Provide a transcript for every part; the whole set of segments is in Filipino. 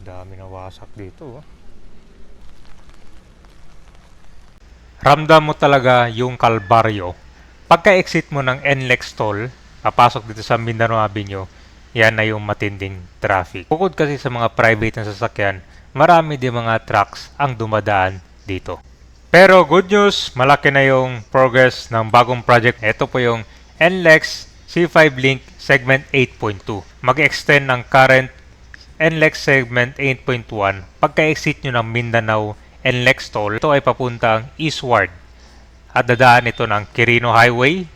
Dami na wasak dito. Oh. Ramdam mo talaga yung kalbaryo. Pagka-exit mo ng NLEX toll, papasok dito sa Mindanao Avenue, yan na yung matinding traffic. Bukod kasi sa mga private na sasakyan, marami din mga trucks ang dumadaan dito. Pero good news, malaki na yung progress ng bagong project. Ito po yung NLEX C5 Link Segment 8.2. Mag-extend ng current NLEX Segment 8.1 pagka-exit nyo ng Mindanao NLEX toll. Ito ay papuntang eastward at dadaan ito ng Quirino Highway,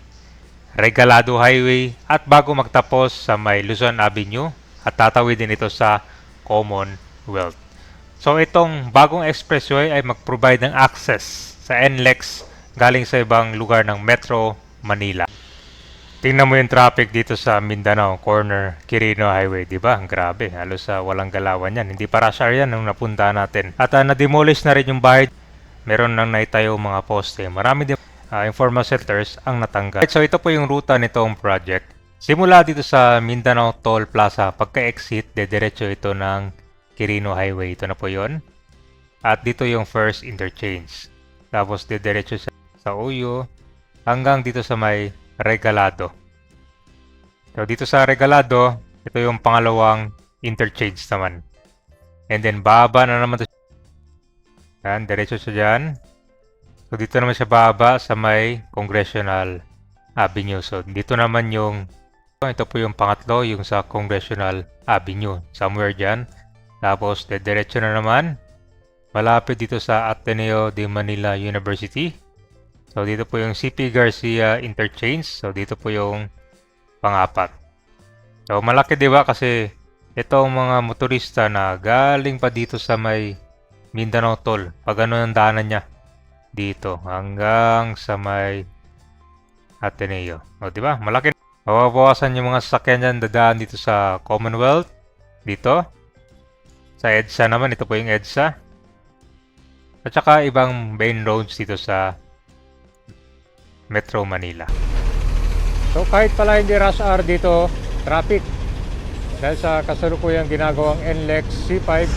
Regalado Highway at bago magtapos sa may Luzon Avenue at tatawid din ito sa Commonwealth. So itong bagong expressway ay mag-provide ng access sa NLEX galing sa ibang lugar ng Metro Manila. Tingnan mo yung traffic dito sa Mindanao corner Quirino Highway, di ba? Ang grabe, halos sa walang galawan yan. Hindi para rush yan nung napunta natin. At uh, na-demolish na rin yung bahay. Meron nang naitayo mga poste. Marami din uh, informal settlers ang natanggal. So ito po yung ruta nitong project. Simula dito sa Mindanao Toll Plaza, pagka-exit, dediretso ito ng Quirino Highway. Ito na po yon. At dito yung first interchange. Tapos dediretso sa, sa Uyo hanggang dito sa may Regalado. So dito sa Regalado, ito yung pangalawang interchange naman. And then baba na naman to. Yan, diretso siya dyan. So dito naman siya baba sa may Congressional Avenue. So dito naman yung ito po yung pangatlo, yung sa Congressional Avenue. Somewhere dyan. Tapos diretso na naman. Malapit dito sa Ateneo de Manila University. So dito po yung CP Garcia Interchange. So dito po yung pangapat. So malaki 'di ba kasi itong mga motorista na galing pa dito sa may Mindanao Toll. Pag ano ang daanan niya dito hanggang sa may Ateneo. O di ba? Malaki. Mababawasan yung mga sasakyan dyan dadaan dito sa Commonwealth. Dito. Sa EDSA naman. Ito po yung EDSA. At saka ibang main roads dito sa Metro Manila. So kahit pala hindi rush hour dito, traffic. Dahil sa kasalukuyang ginagawang NLEX C5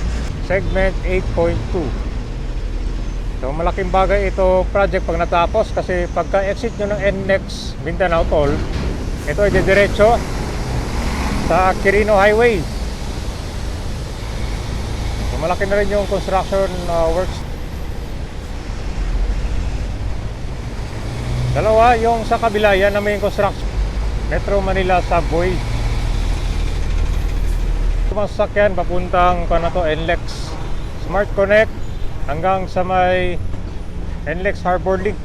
segment 8.2. So malaking bagay ito project pag natapos kasi pagka exit nyo ng NLEX Mindanao Toll, ito ay didiretso sa Quirino Highway. So malaki na rin yung construction uh, works Dalawa, yung sa kabila, yan na may construction. Metro Manila Subway. Sumasakyan, papuntang pa na to, NLEX Smart Connect hanggang sa may NLEX Harbor Link.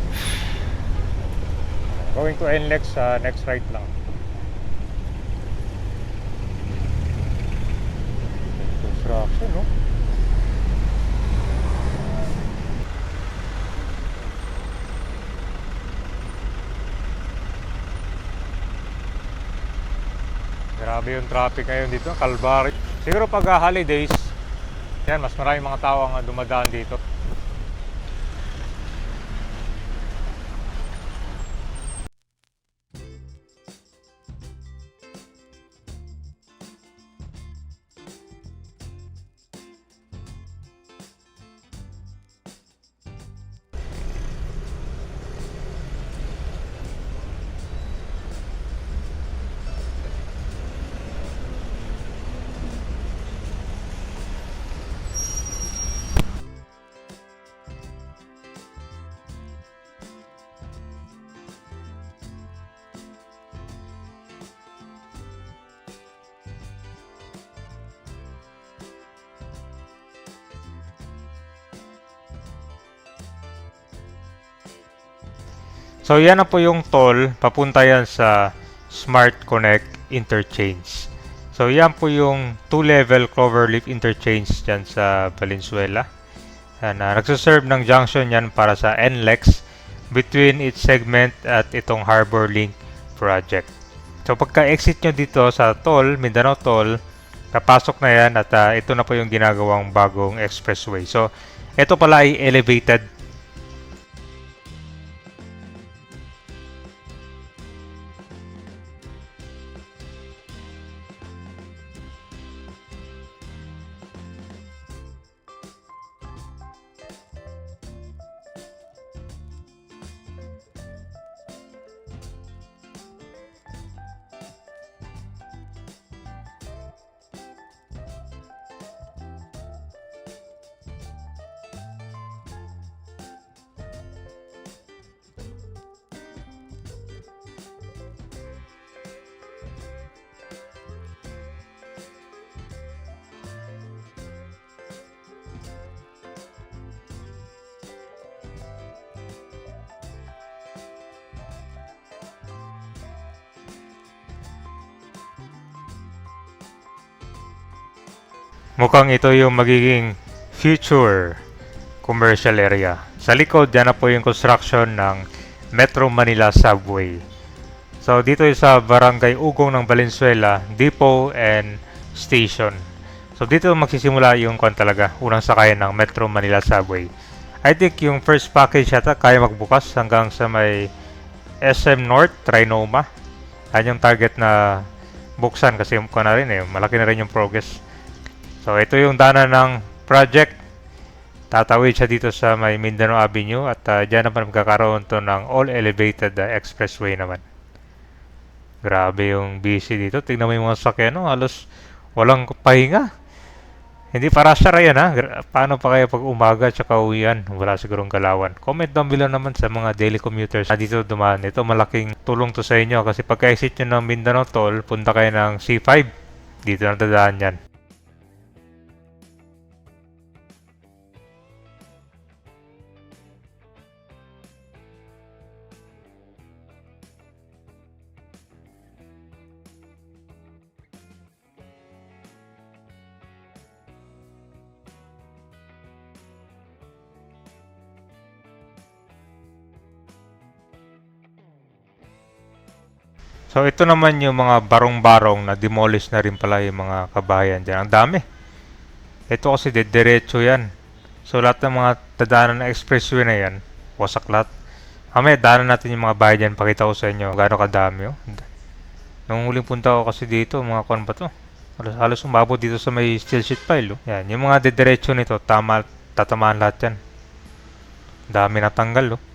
Going to NLEX, uh, next right lang. Construction, no? Grabe yung traffic ngayon dito, Calvary. Siguro pag holidays, yan, mas maraming mga tao ang dumadaan dito. So yan na po yung toll, papunta yan sa Smart Connect Interchange. So yan po yung two-level Cloverleaf Interchange dyan sa Valenzuela. Yan, uh, nagsaserve ng junction yan para sa NLEX between its segment at itong Harbor Link project. So pagka-exit nyo dito sa toll, Mindanao Toll, kapasok na yan at uh, ito na po yung ginagawang bagong expressway. So ito pala ay elevated Mukhang ito yung magiging future commercial area. Sa likod, yan na po yung construction ng Metro Manila Subway. So, dito yung sa Barangay Ugong ng Valenzuela, Depot and Station. So, dito magsisimula yung kwan talaga, unang sakayan ng Metro Manila Subway. I think yung first package yata kaya magbukas hanggang sa may SM North, Trinoma. Yan yung target na buksan kasi kwan na rin eh, malaki na rin yung progress. So, ito yung dana ng project. Tatawid siya dito sa may Mindanao Avenue at uh, dyan naman magkakaroon to ng all elevated uh, expressway naman. Grabe yung busy dito. Tingnan mo yung mga sakyan, no? halos walang pahinga. Hindi para sa yan ha. Gra- Paano pa kaya pag umaga tsaka uwian? Wala sigurong galawan. Comment down below naman sa mga daily commuters na dito dumaan. Ito malaking tulong to sa inyo kasi pagka-exit nyo ng Mindanao Toll, punta kayo ng C5. Dito na dadaan yan. So ito naman yung mga barong-barong na demolish na rin pala yung mga kabahayan dyan. Ang dami. Ito kasi de diretso yan. So lahat ng mga dadaanan ng expressway na yan, wasak lahat. Mamaya daanan natin yung mga bahay dyan. Pakita ko sa inyo gaano kadami. Oh. Nung huling punta ko kasi dito, mga kon pa to. Halos, halos umabot dito sa may steel sheet pile. Oh. Yan, yung mga dediretso nito, tama, tatamaan lahat yan. Dami natanggal. Oh.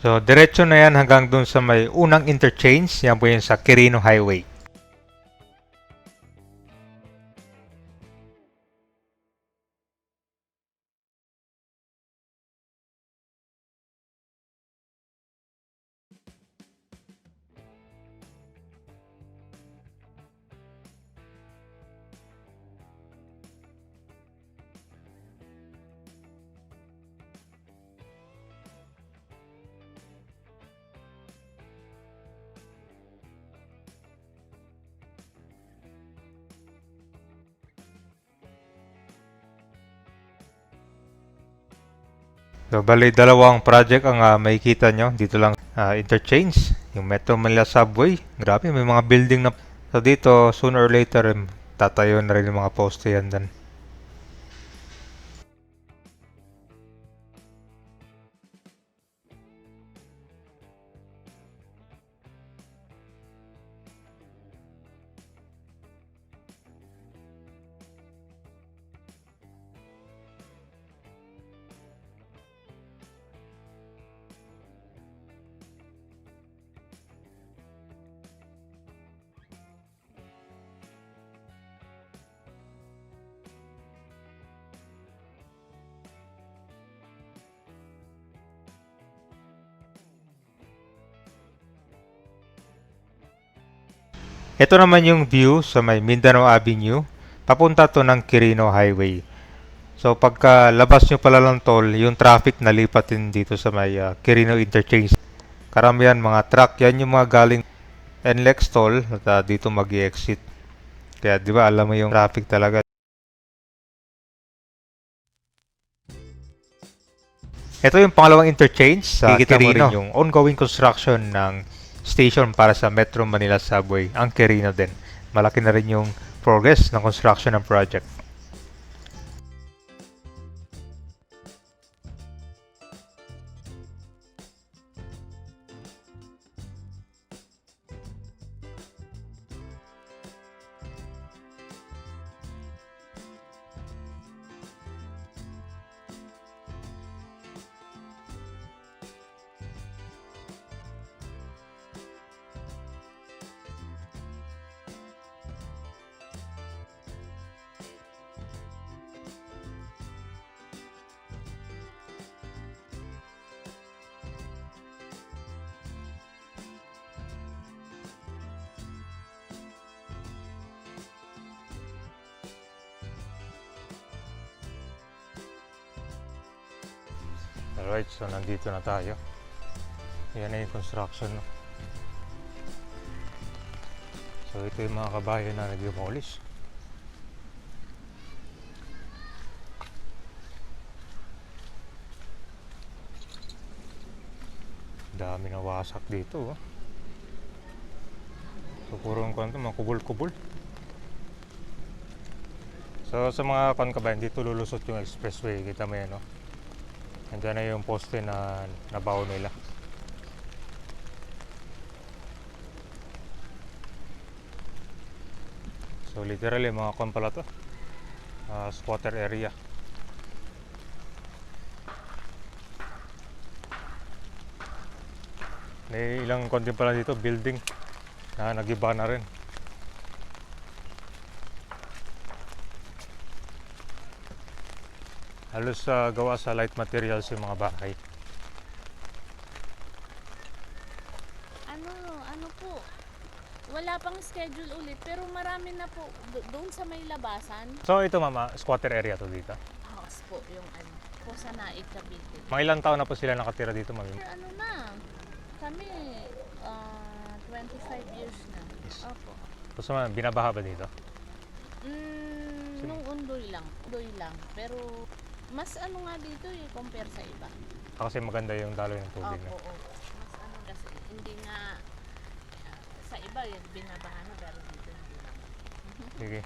So, diretso na yan hanggang dun sa may unang interchange. Yan po yun sa Quirino Highway. So, bali, dalawang project ang uh, makikita nyo. Dito lang, ah, interchange. Yung Metro Manila Subway. Grabe, may mga building na. So, dito, sooner or later, em, tatayo na rin yung mga poste yan dan. Ito naman yung view sa may Mindanao Avenue. Papunta to ng Quirino Highway. So pagka labas nyo pala ng toll, yung traffic nalipat din dito sa may ah, Quirino Interchange. Karamihan mga truck, yan yung mga galing NLEX toll at ah, dito mag exit Kaya di ba alam mo yung traffic talaga. Ito yung pangalawang interchange sa Kikita mo Quirino. rin yung ongoing construction ng station para sa Metro Manila Subway, ang Quirino din. Malaki na rin yung progress ng construction ng project. Alright, so nandito na tayo. Yan na yung construction. No? So ito yung mga kabayan na nag-demolish. Dami na wasak dito. Oh. So puro ang kwento, mga kubol-kubol. So sa mga kon kabayan, dito lulusot yung expressway. Kita mo yan, no? Nandiyan na yung poste na nabaw nila. So literally mga kon pala to. Ah, squatter area. May ilang kon din pala dito, building na nagiba na rin. Halos ah, gawa sa light materials yung mga bahay. Ano, ano po, wala pang schedule ulit, pero marami na po do- doon sa may labasan. So ito mama, squatter area to dito. House po yung ano, po sa Naik Cavite. Mga ilang taon na po sila nakatira dito mami? Sir, ano na, kami, ah, 25 years na. Opo. Gusto mo, binabaha ba dito? Mm, nung undoy lang, undoy lang. Pero, mas ano nga dito eh, compare sa iba. Ah, Kasi maganda yung daloy ng tubig. Opo, No? opo. Mas ano kasi, hindi nga, ah, sa iba yun, binabahan na, pero dito hindi lang. Sige.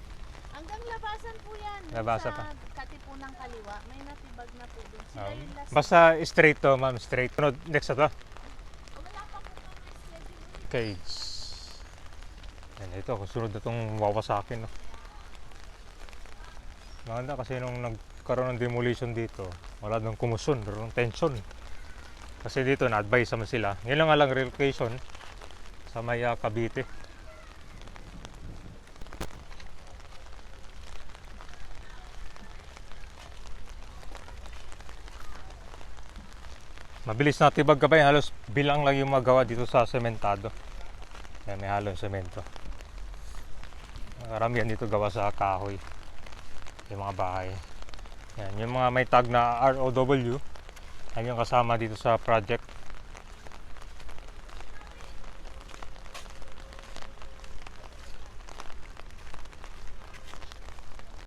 Hanggang labasan po yan. Yung Labasan sa pa. katipunang kaliwa, may natibag na po doon. Sila Um, yung last. basta straight to ma'am, straight. Sunod, next na to. Wala pa po kami schedule. Cage. Yan, ito, sunod na itong wawasakin. No? Maganda kasi nung nagkaroon ng demolition dito, wala nang meron ng tension. Kasi dito, na-advise naman sila. Ngayon lang nga relocation sa may ah, Cavite. Mabilis na tibag ka ba yan? Halos bilang lang yung magawa dito sa sementado. Yan, may halong semento. Karamihan dito gawa sa kahoy. Yung mga bahay. Yan, yung mga may tag na ROW. Yan yung kasama dito sa project.